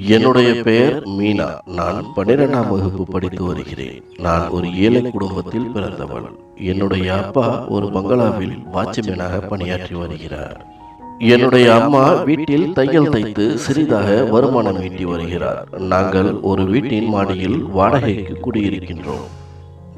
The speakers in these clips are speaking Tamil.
என்னுடைய பெயர் மீனா. நான் பன்னிரெண்டாம் வகுப்பு படித்து வருகிறேன். நான் ஒரு ஏழை குடும்பத்தில் பிறந்தவள். என்னுடைய அப்பா ஒரு பங்களாவில் வாட்ச்மேனாக பணியாற்றி வருகிறார். என்னுடைய அம்மா வீட்டில் தையல் தைத்து சிறிதாக வருமானம் ஈட்டி வருகிறார். நாங்கள் ஒரு வீட்டின் மாடியில் வாடகைக்கு குடியிருக்கின்றோம்.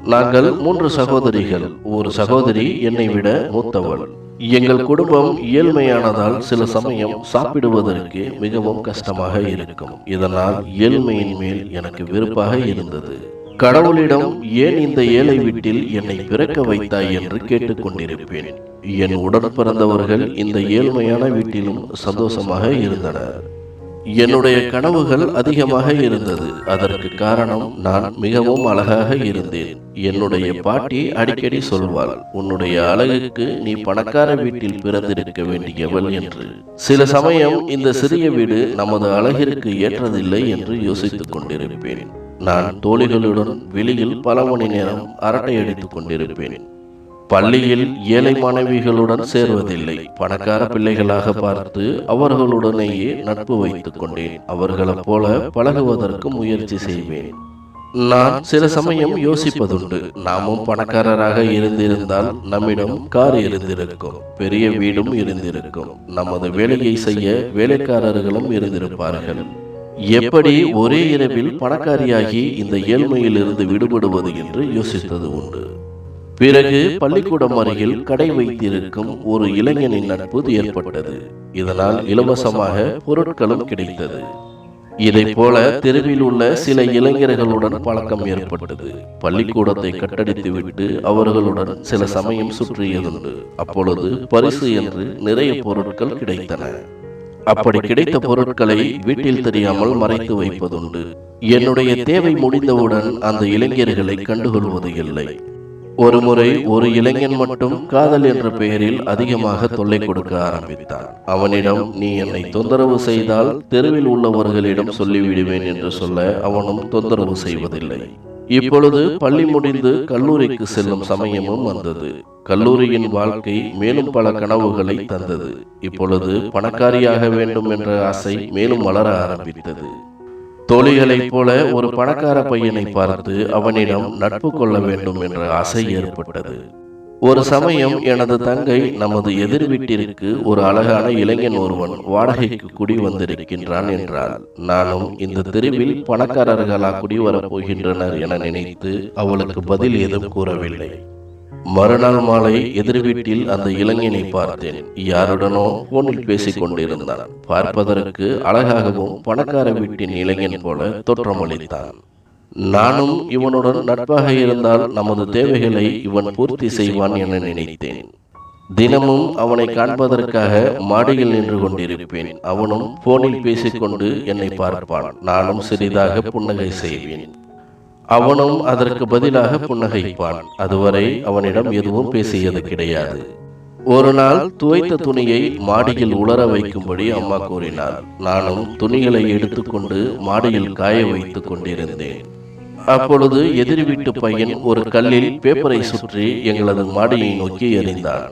நாங்கள் மூன்று சகோதரிகள். ஒரு சகோதரி என்னை விட மூத்தவள். எங்கள் குடும்பம் ஏழ்மையானதால் சில சமயம் சாப்பிடுவதற்கு மிகவும் கஷ்டமாக இருக்கும். இதனால் ஏழ்மையின் மேல் எனக்கு வெறுப்பாக இருந்தது. கடவுளிடம் ஏன் இந்த ஏழை வீட்டில் என்னை பிறக்க வைத்தாய் என்று கேட்டுக்கொண்டிருப்பேன். என் உடன் பிறந்தவர்கள் இந்த ஏழ்மையான வீட்டிலும் சந்தோஷமாக இருந்தனர். என்னுடைய கனவுகள் அதிகமாக இருந்தது. அதற்கு காரணம் நான் மிகவும் அழகாக இருந்தேன். என்னுடைய பாட்டி அடிக்கடி சொல்வாள் உன்னுடைய அழகுக்கு நீ பணக்கார வீட்டில் பிறந்திருக்க வேண்டியவள் என்று. சில சமயம் இந்த சிறிய வீடு நமது அழகிற்கு ஏற்றதில்லை என்று யோசித்துக் கொண்டிருப்பேன். நான் தோழிகளுடன் வெளியில் பல மணி நேரம் அரட்டை அடித்துக் கொண்டிருப்பேன். பள்ளியில் ஏழை மாணவிகளுடன் சேர்வதில்லை. பணக்கார பிள்ளைகளாக பார்த்து அவர்களுடனேயே நட்பு வைத்துக் கொண்டேன். அவர்களைப் போல பழகுவதற்கு முயற்சி செய்வேன். நான் சில சமயம் யோசிப்பதுண்டு நாமும் பணக்காரராக இருந்திருந்தால் நம்மிடம் கார் இருந்திருக்கும் பெரிய வீடும் இருந்திருக்கும். நமது வேலையை செய்ய வேலைக்காரர்களும் இருந்திருப்பார்கள். எப்படி ஒரே இரவில் பணக்காரியாகி இந்த ஏழ்மையிலிருந்து விடுபடுவது? என்று யோசித்தது உண்டு. பிறகு பள்ளிக்கூடம் அருகில் கடை வைத்திருக்கும் ஒரு இளைஞனின் நட்பு ஏற்பட்டது. இதனால் இலவசமாக பொருட்களும் கிடைத்தது. இதைப் போல தெருவில் உள்ள சில இளைஞர்களுடன் பழக்கம் ஏற்பட்டது. பள்ளிக்கூடத்தை கட்டடித்துவிட்டு அவர்களுடன் சில சமயம் சுற்றியதுண்டு. அப்பொழுது பரிசு என்று நிறைய பொருட்கள் கிடைத்தன. அப்படி கிடைத்த பொருட்களை வீட்டில் தெரியாமல் மறைத்து வைப்பதுண்டு. என்னுடைய தேவை முடிந்தவுடன் அந்த இளைஞர்களை கண்டுகொள்வது இல்லை. ஒருமுறை ஒரு இளைஞன் மட்டும் காதல் என்ற பெயரில் அதிகமாக தொல்லை கொடுக்க ஆரம்பித்தான். அவனிடம் நீ என்னை தொந்தரவு செய்தால் தெருவில் உள்ளவர்களிடம் சொல்லிவிடுவேன் என்று சொல்ல அவனும் தொந்தரவு செய்வதில்லை. இப்பொழுது பள்ளி முடிந்து கல்லூரிக்கு செல்லும் சமயமும் வந்தது. கல்லூரியின் வாழ்க்கை மேலும் பல கனவுகளை தந்தது. இப்பொழுது பணக்காரியாக வேண்டும் என்ற ஆசை மேலும் வளர ஆரம்பித்தது. தோழிகளைப் போல ஒரு பணக்கார பையனை பார்த்து அவனிடம் நட்பு கொள்ள வேண்டும் என்ற ஆசை ஏற்பட்டது. ஒரு சமயம் எனது தங்கை நமது எதிர் வீட்டிற்கு ஒரு அழகான இளைஞன் ஒருவன் வாடகைக்கு குடி வந்திருக்கின்றான் என்றால் நானும் இந்த தெருவில் பணக்காரர்களா குடி வரப் போகின்றனர் என நினைத்து அவளுக்கு பதில் ஏதும் கூறவில்லை. மறுநாள் மாலை எதிர் வீட்டில் அந்த இளைஞனை பார்த்தேன். யாருடனோ போனில் பேசிக் கொண்டிருந்தான் பார்ப்பதற்கு அழகாகவும் பணக்கார வீட்டின் இளைஞன் போல தோற்றமளித்தான் நானும் இவனுடன் நட்பாக இருந்தால் நமது தேவைகளை இவன் பூர்த்தி செய்வான் என நினைத்தேன். தினமும் அவனை காண்பதற்காக மாடியில் நின்று கொண்டிருப்பேன். அவனும் போனில் பேசிக்கொண்டு என்னை பார்ப்பான். நானும் சிறிதாக புன்னகை செய்வேன். அவனும் அதற்கு பதிலாக புன்னகைப்பான். அதுவரை அவனிடம் எதுவும் பேசியது கிடையாது. ஒரு நாள் துவைத்த துணியை மாடியில் உலர வைக்கும்படி அம்மா கூறினார். நானும் துணிகளை எடுத்துக்கொண்டு மாடியில் காய வைத்துக் கொண்டிருந்தேன். அப்பொழுது எதிர் வீட்டு பையன் ஒரு கல்லில் பேப்பரை சுற்றி எங்களது மாடியை நோக்கி எறிந்தான்.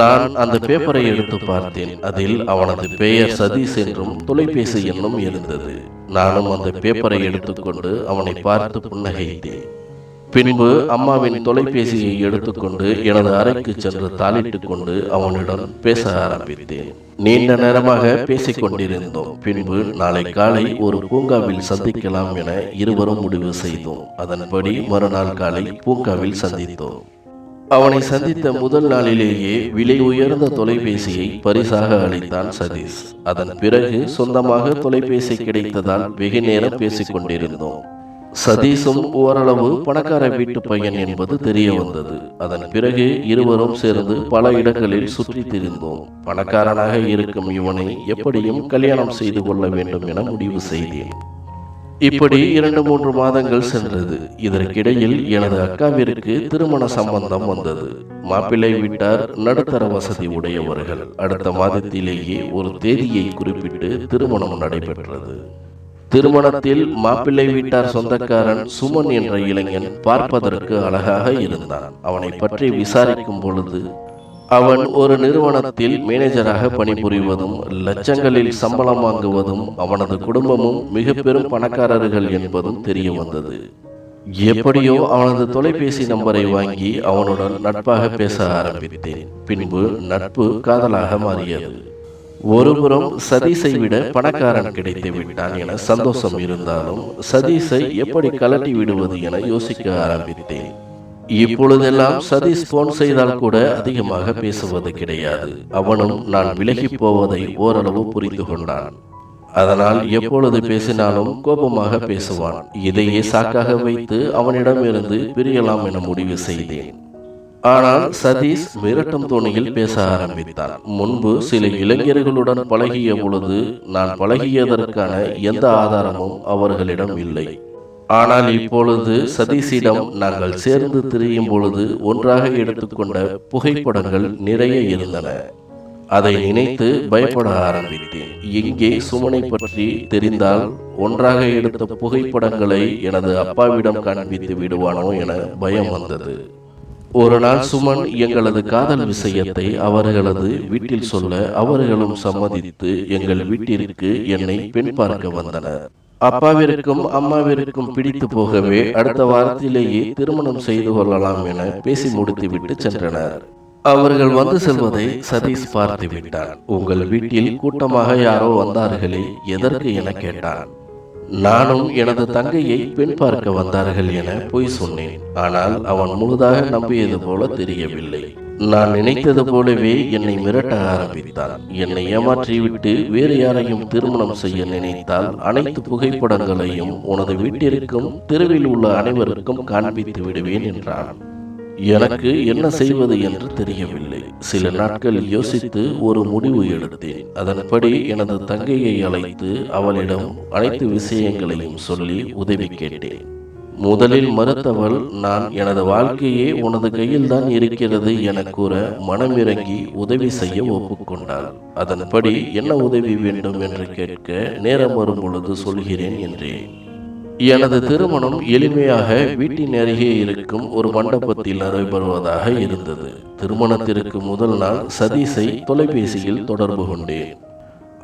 நான் அந்த பேப்பரை எடுத்து பார்த்தேன். அதில் அவனது பெயர் சதீஷ் என்றும் தொலைபேசி எண்ணும் இருந்தது. நானும் அந்த பேப்பரை எடுத்துக்கொண்டு அவனை பார்த்து புன்னகைத்தேன். பின்பு அம்மாவின் தொலைபேசியை எடுத்துக்கொண்டு எனது அறைக்கு சென்று தாளிட்டுக் கொண்டு அவனிடம் பேச ஆரம்பித்தேன். நீண்ட நேரமாக பேசிக் கொண்டிருந்தோம் பின்பு நாளை காலை ஒரு பூங்காவில் சந்திக்கலாம் என இருவரும் முடிவு செய்தோம். அதன்படி மறுநாள் காலை பூங்காவில் சந்தித்தோம். அவனை சந்தித்த முதல் நாளிலேயே விலை உயர்ந்த தொலைபேசியை பரிசாக அளித்தான் சதீஷ். அதன் பிறகு சொந்தமாக தொலைபேசி கிடைத்ததால் வெகு நேரம் பேசிக் கொண்டிருந்தோம் சதீஷும் ஓரளவு பணக்கார வீட்டு பையன் என்பது தெரிய வந்தது. அதன் பிறகு இருவரும் சேர்ந்து பல இடங்களில் சுற்றி திரிந்தோம். பணக்காரனாக இருக்கும் இவனை எப்படியும் கல்யாணம் செய்து கொள்ள வேண்டும் என முடிவு செய்தேன். இப்படி இரண்டு மூன்று மாதங்கள் சென்றது. இதற்கிடையில் எனது அக்காவிற்கு திருமண சம்பந்தம் வந்தது. மாப்பிள்ளை வீட்டார் நடுத்தர வசதி உடையவர்கள். அடுத்த மாதத்திலேயே ஒரு தேதியை குறிப்பிட்டு திருமணம் நடைபெற்றது. திருமணத்தில் மாப்பிள்ளை வீட்டார் சொந்தக்காரன் சுமன் என்ற இளைஞன் பார்ப்பதற்கு அழகாக இருந்தான். அவனை பற்றி விசாரிக்கும் பொழுது அவன் ஒரு நிறுவனத்தில் மேனேஜராக பணிபுரிவதும் லட்சங்களில் சம்பளம் வாங்குவதும் அவனது குடும்பமும் மிக பெரும் பணக்காரர்கள் என்பதும் தெரிய வந்தது எப்படியோ அவனது தொலைபேசி நம்பரை வாங்கி அவனுடன் நட்பாக பேச ஆரம்பித்தேன். பின்பு நட்பு காதலாக மாறியது. ஒருபுறம் சதீஷை விட பணக்காரன் கிடைத்து விட்டான் என சந்தோஷம் இருந்தாலும் சதீஷை எப்படி கலட்டி விடுவது என யோசிக்க ஆரம்பித்தேன். இப்பொழுதெல்லாம் சதீஷ் போன் செய்தால் கூட அதிகமாக பேசுவது கிடையாது. அவனும் நான் விலகி போவதை ஓரளவு புரிந்து கொண்டான் அதனால் எப்பொழுது பேசினாலும் கோபமாக பேசுவான். இதையே சாக்காக வைத்து அவனிடமிருந்து பிரியலாம் என முடிவு செய்தேன். ஆனால் சதீஷ் மிரட்டும் துணியில் பேச ஆரம்பித்தான். முன்பு சில இளைஞர்களுடன் பழகிய பொழுது நான் பழகியதற்கான எந்த ஆதாரமும் அவர்களிடம் இல்லை. ஆனால் இப்பொழுது சதீஷிடம் நாங்கள் சேர்ந்து திரியும் பொழுது ஒன்றாக எடுத்துக்கொண்ட புகைப்படங்கள் நிறைய இருந்தன. அதை நினைத்து பயப்பட ஆரம்பித்தேன். எங்கே சுமனை பற்றி தெரிந்தால் ஒன்றாக எடுத்த புகைப்படங்களை எனது அப்பாவிடம் காண்பித்து விடுவானோ என பயம் வந்தது. ஒரு நாள் சுமன் எங்களது காதல் விஷயத்தை அவர்களது வீட்டில் சொல்ல அவர்களும் சம்மதித்து எங்கள் வீட்டிற்கு என்னை பெண் பார்க்க வந்தனர். அப்பாவிற்கும் அம்மாவிற்கும் பிடித்து போகவே அடுத்த வாரத்திலேயே திருமணம் செய்து கொள்ளலாம் என பேசி முடித்துவிட்டு சென்றனர். அவர்கள் வந்து செல்வதை சதீஷ் பார்த்து விட்டான் உங்கள் வீட்டில் கூட்டமாக யாரோ வந்தார்களே எதற்கு என கேட்டான். நானும் எனது தங்கையை பெண் பார்க்க வந்தார்கள் என பொய் சொன்னேன். ஆனால் அவன் முழுதாக நம்பியது போல தெரியவில்லை. நான் நினைத்தது போலவே என்னை மிரட்ட ஆரம்பித்தான். என்னை ஏமாற்றிவிட்டு வேறு யாரையும் திருமணம் செய்ய நினைத்தால் அனைத்து புகைப்படங்களையும் உனது வீட்டிற்கும் தெருவில் உள்ள அனைவருக்கும் காண்பித்து விடுவேன் என்றான். எனக்கு என்ன செய்வது என்று தெரியவில்லை. சில நாட்கள் யோசித்து ஒரு முடிவு எடுத்தேன். அதன்படி எனது தங்கையை அழைத்து அவளிடம் அனைத்து விஷயங்களையும் சொல்லி உதவி கேட்டேன். முதலில் மறுத்தவள் நான் எனது வாழ்க்கையே உனது கையில்தான் இருக்கிறது என கூற மனமிறங்கி உதவி செய்ய ஒப்புக்கொண்டாள். அதன்படி என்ன உதவி வேண்டும்? என்று கேட்க நேரம் வரும் பொழுது சொல்கிறேன் என்றேன். எனது திருமணம் எளிமையாக வீட்டின் அருகே இருக்கும் ஒரு மண்டபத்தில் நடைபெறுவதாக இருந்தது. திருமணத்திற்கு முதல் நாள் சதீஷை தொலைபேசியில் தொடர்பு கொண்டேன்.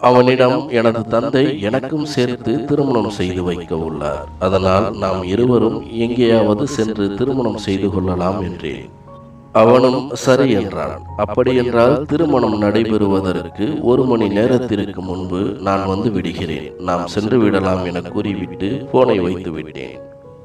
அவனிடம் எனது தந்தை எனக்கும் சேர்த்து திருமணம் செய்து வைக்க உள்ளார். அதனால் நாம் இருவரும் எங்கேயாவது சென்று திருமணம் செய்து கொள்ளலாம் என்றேன். அவனும் சரி என்றான். அப்படியென்றால் திருமணம் நடைபெறுவதற்கு ஒரு மணி நேரத்திற்கு முன்பு நான் வந்து விடுகிறேன். நாம் சென்று விடலாம் என கூறிவிட்டு போனை வைத்து விட்டேன்.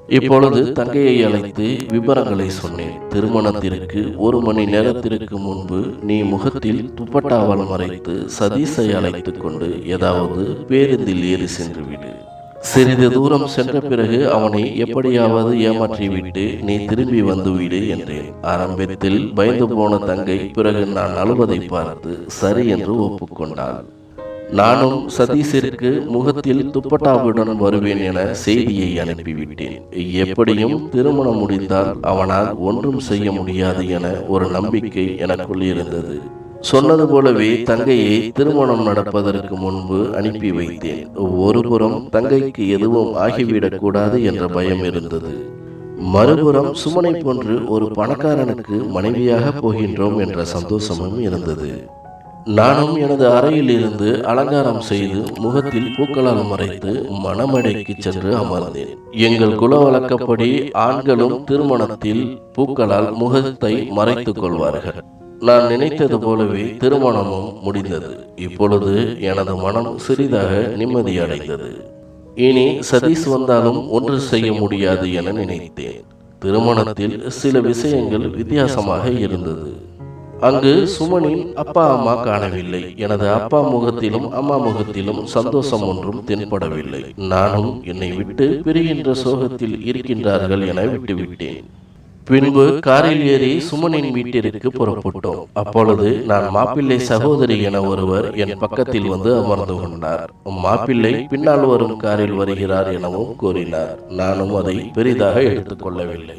இப்பொழுது தங்கையை அழைத்து விவரங்களை சொன்னேன். திருமணத்திற்கு ஒரு மணி நேரத்திற்கு முன்பு நீ முகத்தில் துப்பட்டாவால் மறைத்து சதீஷை அழைத்து கொண்டு ஏதாவது பேருந்தில் ஏறி சென்று விடு. சிறிது தூரம் சென்ற பிறகு அவனை எப்படியாவது ஏமாற்றிவிட்டு நீ திரும்பி வந்து விடு என்றேன். ஆரம்பத்தில் பயந்து போன தங்கை பிறகு நான் அழுவதை பார்த்து சரி என்று ஒப்புக்கொண்டாள். நானும் சதீஷிற்கு முகத்தில் துப்பட்டாவுடன் வருவேன் என செய்தியை அனுப்பிவிட்டேன். எப்படியும் திருமணம் முடிந்தால் அவனால் ஒன்றும் செய்ய முடியாது என ஒரு நம்பிக்கை எனக்குள் இருந்தது. சொன்னது போலவே தங்கையை திருமணம் நடப்பதற்கு முன்பு அனுப்பி வைத்தேன். ஒருபுறம் தங்கைக்கு எதுவும் ஆகிவிடக் கூடாது என்ற பயம் இருந்தது. மறுபுறம் சுமனை போன்று ஒரு பணக்காரனுக்கு மனைவியாக போகின்றோம் என்ற சந்தோஷமும் இருந்தது. நானும் எனது அறையில் இருந்து அலங்காரம் செய்து முகத்தில் பூக்களால் மறைத்து மணமடைக்கு சென்று அமர்ந்தேன். எங்கள் குல வழக்கப்படி ஆண்களும் திருமணத்தில் பூக்களால் முகத்தை மறைத்துக் கொள்வார்கள். நான் நினைத்தது போலவே திருமணமும் முடிந்தது. இப்பொழுது எனது மனம் சிறிதாக நிம்மதியடைந்தது இனி சதீஷ் வந்தாலும் ஒன்று செய்ய முடியாது என நினைத்தேன். திருமணத்தில் சில விஷயங்கள் வித்தியாசமாக இருந்தது. அங்கு சுமனின் அப்பா அம்மா காணவில்லை. எனது அப்பா முகத்திலும் அம்மா முகத்திலும் சந்தோஷம் ஒன்றும் தென்படவில்லை. நானும் என்னை விட்டு பிரிகின்ற சோகத்தில் இருக்கின்றார்கள் என விட்டுவிட்டேன். பின்பு காரில் ஏறி சுமனின் வீட்டிற்கு புறப்பட்டோம். அப்பொழுது நான் மாப்பிள்ளை சகோதரி என ஒருவர் என் பக்கத்தில் வந்து அமர்ந்து கொண்டார். மாப்பிள்ளை பின்னால் வரும் காரில் வருகிறார் எனவும் கூறினார். நானும் அதை பெரிதாக எடுத்துக்கொள்ளவில்லை.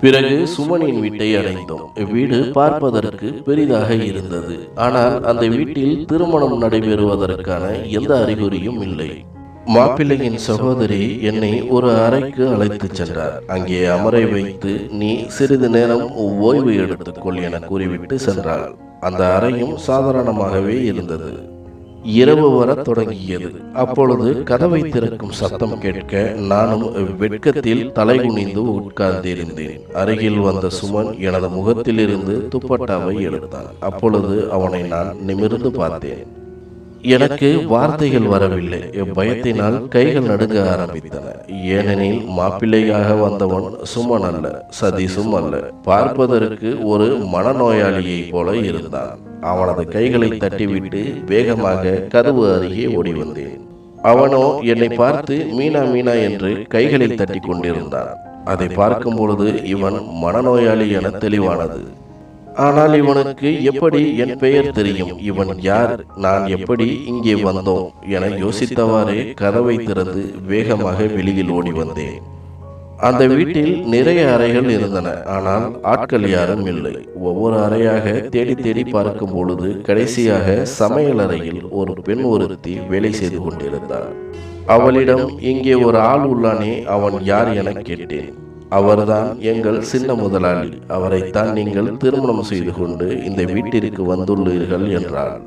பிறகு சுமனின் வீட்டை அடைந்தோம். வீடு பார்ப்பதற்கு பெரிதாக இருந்தது. ஆனால் அந்த வீட்டில் திருமணம் நடைபெறுவதற்கான எந்த அறிகுறியும் இல்லை. மாப்பிள்ளையின் சகோதரி என்னை ஒரு அறைக்கு அழைத்துச் சென்றார். அங்கே அமரை வைத்து நீ சிறிது நேரம் ஓய்வு எடுத்துக்கொள் என கூறிவிட்டு சென்றாள். அந்த அறையும் சாதாரணமாகவே இருந்தது. இரவு வர தொடங்கியது. அப்பொழுது கதவை திறக்கும் சத்தம் கேட்க நானும் வெட்கத்தில் தலைகுனிந்து உட்கார்ந்திருந்தேன். அருகில் வந்த சுமன் எனது முகத்திலிருந்து துப்பட்டாவை எடுத்தான். அப்பொழுது அவனை நான் நிமிர்ந்து பார்த்தேன். எனக்கு வார்த்தைகள் வரவில்லை. பயத்தினால் கைகள் நடுங்க ஆரம்பித்தன. ஏனெனில் மாப்பிள்ளையாக வந்தவன் சுமன் அல்ல சதீஷும் அல்ல. பார்ப்பதற்கு ஒரு மனநோயாளியைப் போல இருந்தான். அவனது கைகளை தட்டிவிட்டு வேகமாக கதவு அருகே ஓடி வந்தேன். அவனோ என்னை பார்த்து மீனா மீனா என்று கைகளை தட்டி கொண்டிருந்தான். அதை பார்க்கும் பொழுது இவன் மனநோயாளி என தெளிவானது. ஆனால் இவனுக்கு எப்படி என் பெயர் தெரியும்? இவன் யார்? நான் எப்படி இங்கே வந்தோம்? என யோசித்தவாறே கதவை திறந்து வேகமாக வெளியில் ஓடி வந்தேன். அந்த வீட்டில் நிறைய அறைகள் இருந்தன. ஆனால் ஆட்கள் யாரும் இல்லை. ஒவ்வொரு அறையாக தேடி தேடி பார்க்கும் பொழுது கடைசியாக சமையல் அறையில் ஒரு பெண் ஒருத்தி வேலை செய்து கொண்டிருந்தார் அவளிடம் இங்கே ஒரு ஆள் உள்ளானே அவன் யார் என கேட்டேன். அவர்தான் எங்கள் சின்ன முதலாளி. அவரைத்தான் நீங்கள் திருமணம் செய்து கொண்டு இந்த வீட்டிற்கு வந்துள்ளீர்கள் என்றார்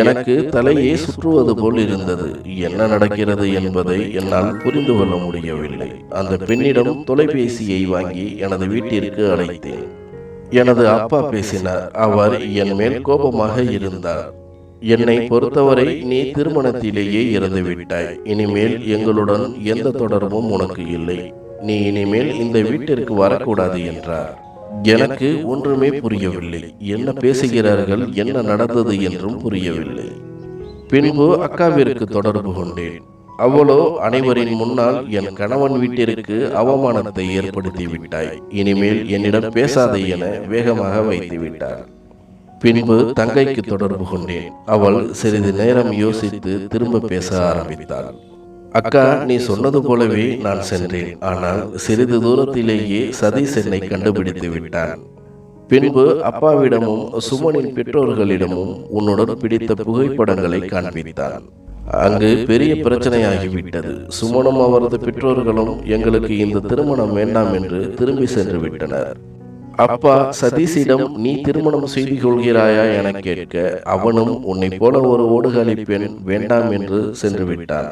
எனக்கு தலையே சுற்றுவது போல் இருந்தது. என்ன நடக்கிறது என்பதை என்னால் புரிந்து கொள்ள முடியவில்லை. அந்த பெண்ணிடம் தொலைபேசியை வாங்கி எனது வீட்டிற்கு அழைத்தேன். எனது அப்பா பேசினார். அவர் என் மேல் கோபமாக இருந்தார். என்னை பொறுத்தவரை நீ திருமணத்திலேயே இறந்து விட்டாய் இனிமேல் எங்களுடன் எந்த தொடர்பும் உனக்கு இல்லை. நீ இனிமேல் இந்த வீட்டிற்கு வரக்கூடாது என்றார். எனக்கு ஒன்றுமே புரியவில்லை. என்ன பேசுகிறார்கள்? என்ன நடந்தது என்றும் புரியவில்லை. பின்பு அக்காவிற்கு தொடர்பு கொண்டேன். அவளோ அனைவரின் முன்னால் என் கணவன் வீட்டிற்கு அவமானத்தை ஏற்படுத்தி விட்டாய். இனிமேல் என்னிடம் பேசாதே என வேகமாக வைத்து விட்டார். பின்பு தங்கைக்கு தொடர்பு கொண்டேன். அவள் சிறிது நேரம் யோசித்து திரும்ப பேச ஆரம்பித்தாள். அக்கா நீ சொன்னது போலவே நான் சென்றேன். ஆனால் சிறிது தூரத்திலேயே சதீஷ் என்னை கண்டுபிடித்து விட்டான். பின்பு அப்பாவிடமும் சுமனின் பெற்றோர்களிடமும் உன்னுடன் பிடித்த புகைப்படங்களை காண்பித்தான் அங்கு பெரிய பிரச்சனையாகிவிட்டது. சுமனும் அவரது பெற்றோர்களும் எங்களுக்கு இந்த திருமணம் வேண்டாம் என்று திரும்பி சென்று விட்டனர். அப்பா சதீஷிடம் நீ திருமணம் செய்து கொள்கிறாயா என கேட்க அவனும் உன்னை போல ஒரு ஓடுகாலி பெண் வேண்டாம் என்று சென்று விட்டான்.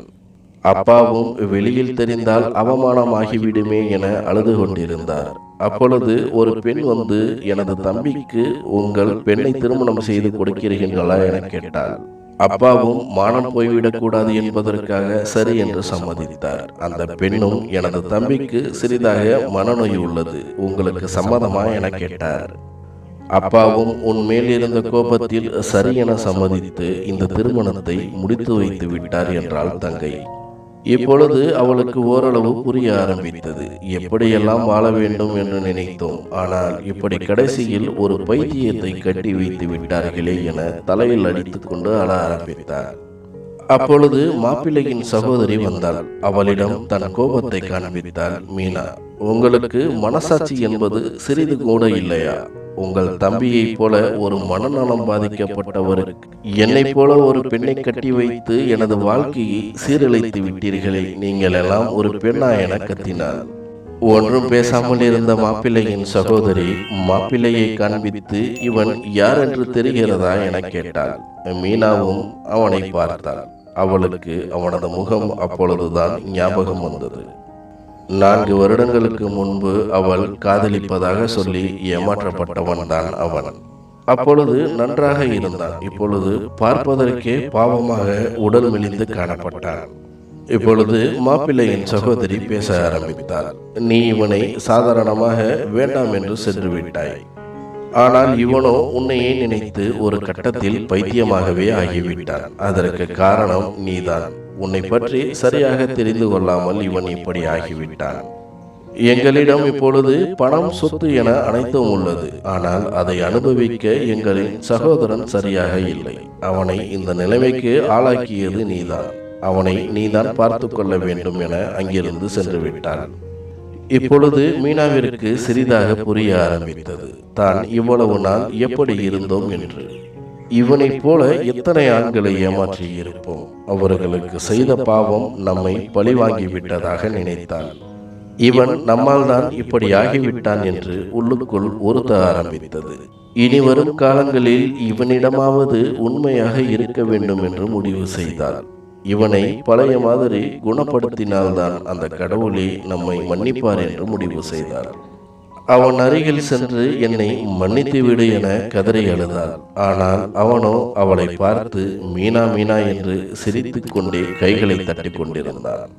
அப்பாவும் வெளியில் தெரிந்தால் அவமானமாகிவிடுமே என அழுது கொண்டிருந்தார் அப்பொழுது ஒரு பெண் வந்து எனது தம்பிக்கு உங்கள் பெண்ணை திருமணம் செய்து கொடுக்கிறீர்களா? என கேட்டார் அப்பாவும் மானம் போய்விடக்கூடாது என்பதற்காக சரி என்று சம்மதித்தார். அந்த பெண்ணும் எனது தம்பிக்கு சிறிதாக மனநோய் உள்ளது உங்களுக்கு சம்மதமா? என கேட்டார். அப்பாவும் உன் மேல் இருந்த கோபத்தில் சரி என சம்மதித்து இந்த திருமணத்தை முடித்து வைத்து விட்டார் என்றாள் தங்கை. இப்பொழுது அவளுக்கு ஓரளவு புரிய ஆரம்பித்தது. எப்படியெல்லாம் வாழ வேண்டும் என்று நினைத்தோம். ஆனால் இப்படி கடைசியில் ஒரு பைத்தியத்தை கட்டி வைத்து விட்டார்களே என தலையில் அடித்துக் கொண்டு அழ ஆரம்பித்தார். அப்பொழுது மாப்பிள்ளையின் சகோதரி வந்தாள். அவளிடம் தன் கோபத்தை காண்பித்தாள் மீனா உங்களுக்கு மனசாட்சி என்பது சிறிது கூட இல்லையா? உங்கள் தம்பியைப் போல ஒரு மனநலம் பாதிக்கப்பட்டவருக்கு என்னைப் போல ஒரு பெண்ணை கட்டி வைத்து எனது வாழ்க்கையை சீரழித்து விட்டீர்களே நீங்கள் எல்லாம் ஒரு பெண்ணா என கத்தினார் ஒன்றும் பேசாமல் இருந்த மாப்பிள்ளையின் சகோதரி மாப்பிள்ளையை காண்பித்து இவன் யார் என்று தெரிகிறதா? என கேட்டாள். மீனாவும் அவனை பார்த்தாள். அவளுக்கு அவனது முகம் அப்பொழுதுதான் ஞாபகம் வந்தது. நான்கு வருடங்களுக்கு முன்பு அவள் காதலிப்பதாக சொல்லி ஏமாற்றப்பட்டவன் தான் அவன். அப்பொழுது நன்றாக இருந்தான். இப்பொழுது பார்ப்பதற்கே பாவமாக உடல் மெலிந்து காணப்பட்டான். இப்பொழுது மாப்பிள்ளையின் சகோதரி பேச ஆரம்பித்தாள். நீ இவனை சாதாரணமாக வேண்டாம் என்று சென்று விட்டாய். ஆனால் இவனோ உன்னையே நினைத்து ஒரு கட்டத்தில் பைத்தியமாகவே ஆகிவிட்டான். அதற்கு காரணம் நீதான். உன்னை பற்றி சரியாக தெரிந்து கொள்ளாமல் இவன் இப்படி ஆகிவிட்டான். எங்களிடம் இப்பொழுது பணம் சொத்து என அனைத்தும் உள்ளது. ஆனால் அதை அனுபவிக்க எங்களின் சகோதரன் சரியாக இல்லை. அவனை இந்த நிலைமைக்கு ஆளாக்கியது நீதான். அவனை நீதான் பார்த்து கொள்ள வேண்டும் என அங்கிருந்து சென்று விட்டான் இப்பொழுது மீனாவிற்கு சிறிதாக புரிய ஆரம்பித்தது. தான் இவ்வளவு நாள் எப்படி இருந்தோம் என்று. இவனைப் போல எத்தனை ஆண்களை ஏமாற்றி இருப்போம்? அவர்களுக்கு செய்த பாவம் நம்மை பழிவாங்கி விட்டதாக நினைத்தான். இவன் நம்மால் தான் இப்படி ஆகிவிட்டான் என்று உள்ளுக்குள் உறுத்த ஆரம்பித்தது. இனி வரும் காலங்களில் இவனிடமாவது உண்மையாக இருக்க வேண்டும் என்று முடிவு செய்தாள் இவனை பழைய மாதிரி குணப்படுத்தினால்தான் அந்த கடவுளே நம்மை மன்னிப்பார் என்று முடிவு செய்தார். அவன் அருகில் சென்று என்னை மன்னித்து விடு என கதறி அழுதாள். ஆனால் அவனோ அவளை பார்த்து மீனா மீனா என்று சிரித்துக் கொண்டே கைகளை தட்டிக் கொண்டிருந்தான்